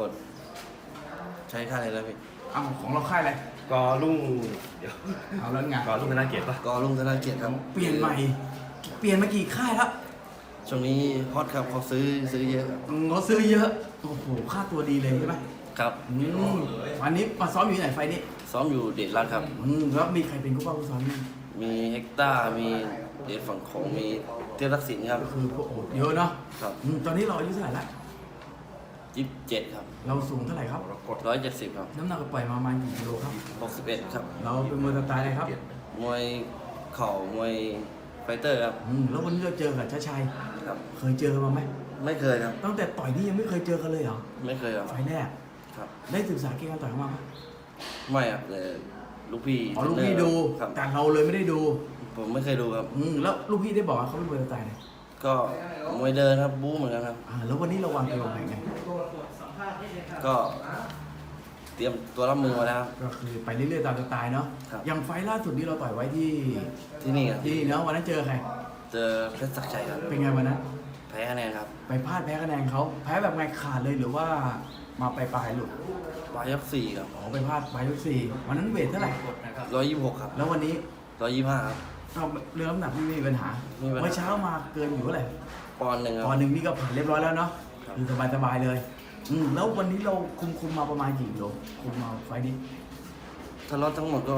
กด ใช้ค่าอะไรแล้วพี่เอาของเราค่ายอะไรกอลุ่งเดี๋ยวเอาแล้วไงกอลุ่งธนาเกียรติปะกอลุงธนาเกียรติครับเปลี่ยนใหม่ เปลี่ยนมากี่ค่ายแล้วช่วงนี้ฮอตครับเขาซื้อซื้อเยอะครับอืมเขาซื้อเยอะโอ้โหค่าตัวดีเลยใช่ไหมครับอืมวันนี้มาซ้อมอยู่ที่ไหนไฟล์นี้ซ้อมอยู่เดชรัตน์ครับอืมแล้วมีใครเป็นผู้ป้องกันซ้อมนี่มีเฮกตาร์มีเดชฝั่งของมีเทียบทักษิณครับก็คือพวกโอ้โหเยอะเนาะครับอืมตอนนี้เราอายุเท่าไหร่ละ ยี่สิบเจ็ดครับเราสูงเท่าไหร่ครับ ร้อยเจ็ดสิบครับน้ำหนักปล่อยมาประมาณกี่กิโลครับ หกสิบเอ็ดครับ เราเป็นมวยสไตล์อะไรครับมวยเข่ามวยไฟเตอร์ครับ อืมแล้ววันนี้เราเจอกับชาชัย ครับ เคยเจอกันมาไหมไม่เคยครับ ตั้งแต่ต่อยนี่ยังไม่เคยเจอกันเลยเหรอไม่เคยครับ ไฟล์แรกครับ ได้ศึกษาเกมการต่อยเขามาไหมไม่ครับแต่ลูกพี่อ๋อลูกพี่ดู ครับ แต่เราเลยไม่ได้ดู ผมไม่เคยดูครับ อืมแล้วลูกพี่ได้บอกว่าเขาเป็นมวยสไตล์ไหน ก็มวยเดินครับบู๊เหมือนกันครับ อ่าแล้ววันนี้เราวางเกมวางแผนไงก็เตรียมตัวรับมือมาแล้วครับก็คือไปเรื่อยๆตามสไตล์เนาะครับ อย่างไฟล์ล่าสุดนี้เราต่อยไว้ที่ที่นี่ครับที่นี่เนาะวันนั้นเจอใครเจอเพชรศักดิ์ชัยครับเป็นไงวันนั้นแพ้คะแนนครับไปพลาดแพ้คะแนนเขาแพ้แบบไงขาดเลยหรือว่ามาปลายๆหลุดปลายยกสี่ครับอ๋อไปพลาดปลายยกสี่วันนั้นเวทเท่าไหร่ร้อยยี่สิบหกครับแล้ววันนี้ร้อยยี่สิบห้าครับ เราเรื่องน้ำหนักไม่มีปัญหาไม่มีปัญหา เมื่อเช้ามาเกินอยู่เท่าไหร่ปอนด์หนึ่งคตรับอนหนึ่งนี่ก็ผ่านเรียบร้อยแล้วเนาะครับคือสบายๆเลยอืมแล้ววันนี้เราคุมคุมมาประมาณกี่กิโลคุมมาไฟล์นี้ถ้าลดทั้งหมดก็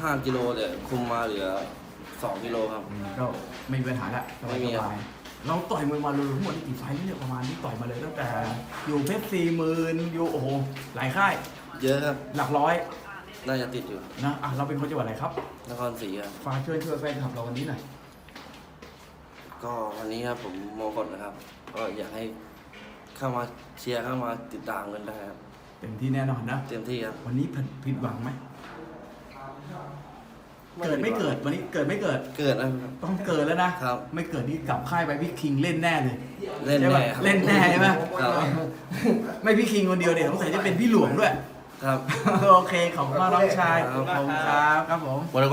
ห้ากิโลแต่คุมมาเหลือสองกิโลครับ อืมก็ไม่มีปัญหาละสไม่มีครับ บายๆเราต่อยมวยมาเลยทั้งหมดนี่กี่ไฟล์นี่เนี่ยประมาณนี้ต่อยมาเลยตั้งแต่อยู่เพชรสี่หมื่นอยู่โอ้โหหลายค่ายเยอะครับ หลักร้อย น่าจะติดอยู่ นะอะเราเป็นคนจังหวัดอะไรครับนครศรีครับฝากช่วยช่วยแฟนคลับเราวันนี้หน่อยก็วันนี้ครับผมโมกดนะครับ ก็อยากให้เข้ามาเชียร์เข้ามาติดตามกันได้ครับ เต็มที่แน่นอนนะ เต็มที่ครับวันนี้ผิดผิดหวังไหมเกิดไม่เกิดวันนี้เกิดไม่เกิดเกิดนะครับ ต้องเกิดแล้วนะครับ ไม่เกิดนี่กลับค่ายไปพี่คิงเล่นแน่เลยเล่นใช่แน่ปะครับเล่นแน่ใช่ไหมครับ ไม่พี่คิงคนเดียวเดี๋ยวสงสัยจะเป็นพี่หลวงด้วย ครับ โอเคขอบคุณมากน้องชายครับขอบคุณครับครับผม วันนี้